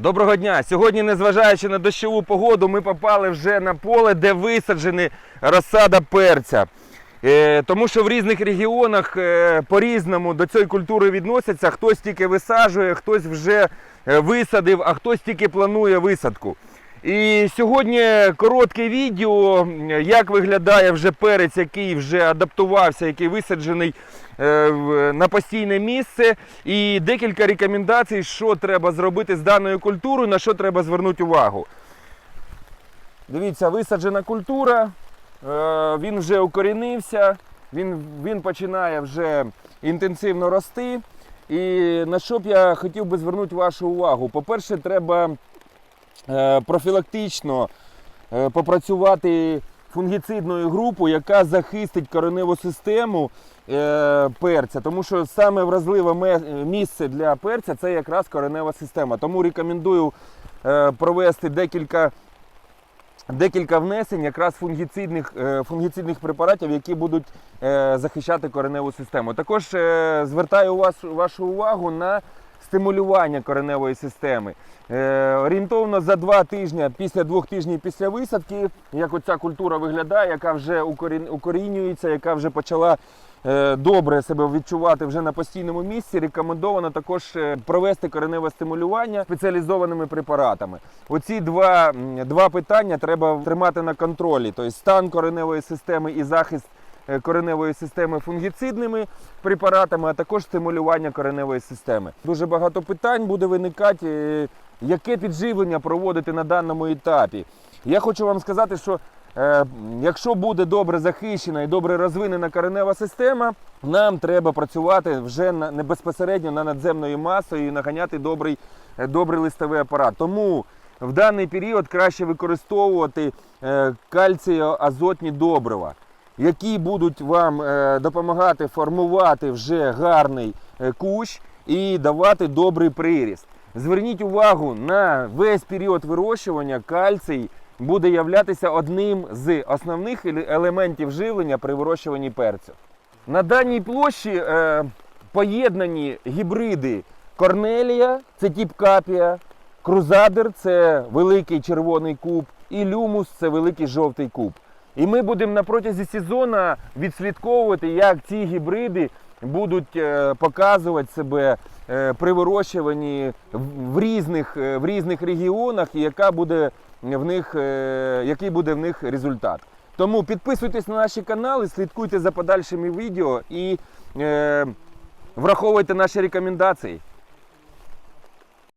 Доброго дня! Сьогодні, незважаючи на дощову погоду, ми попали вже на поле, де висаджені розсада перця. Е, тому що в різних регіонах е, по-різному до цієї культури відносяться. Хтось тільки висаджує, хтось вже е, висадив, а хтось тільки планує висадку. І сьогодні коротке відео, як виглядає вже перець, який вже адаптувався, який висаджений е, на постійне місце, і декілька рекомендацій, що треба зробити з даною культурою, на що треба звернути увагу. Дивіться, висаджена культура, е, він вже укорінився, він, він починає вже інтенсивно рости. І на що б я хотів би звернути вашу увагу? По-перше, треба профілактично е, попрацювати фунгіцидною групою, яка захистить кореневу систему е, перця. Тому що саме вразливе місце для перця це якраз коренева система. Тому рекомендую е, провести декілька. Декілька внесень якраз фунгіцидних, е, фунгіцидних препаратів, які будуть е, захищати кореневу систему. Також е, звертаю вас, вашу увагу на стимулювання кореневої системи. Е, орієнтовно за два тижні, після двох тижнів після висадки, як оця культура виглядає, яка вже укорін, укорінюється, яка вже почала е, добре себе відчувати вже на постійному місці, рекомендовано також е, провести кореневе стимулювання спеціалізованими препаратами. Оці два, два питання треба тримати на контролі, тобто стан кореневої системи і захист кореневої системи фунгіцидними препаратами, а також стимулювання кореневої системи. Дуже багато питань буде виникати, е, яке підживлення проводити на даному етапі. Я хочу вам сказати, що е, якщо буде добре захищена і добре розвинена коренева система, нам треба працювати вже не безпосередньо на надземною масою і наганяти добрий, е, добрий листовий апарат. Тому в даний період краще використовувати е, кальціо-азотні добрива, які будуть вам е, допомагати формувати вже гарний е, кущ і давати добрий приріст. Зверніть увагу на весь період вирощування кальцій буде являтися одним з основних елементів живлення при вирощуванні перцю. На даній площі е, поєднані гібриди Корнелія, це тип капія, Крузадер це великий червоний куб, і Люмус це великий жовтий куб. І ми будемо на протязі сезону відслідковувати, як ці гібриди будуть е, показувати себе е, при вирощуванні в- різних, е, в різних регіонах, і яка буде в них, який буде в них результат. Тому підписуйтесь на наші канали, слідкуйте за подальшими відео і е, враховуйте наші рекомендації.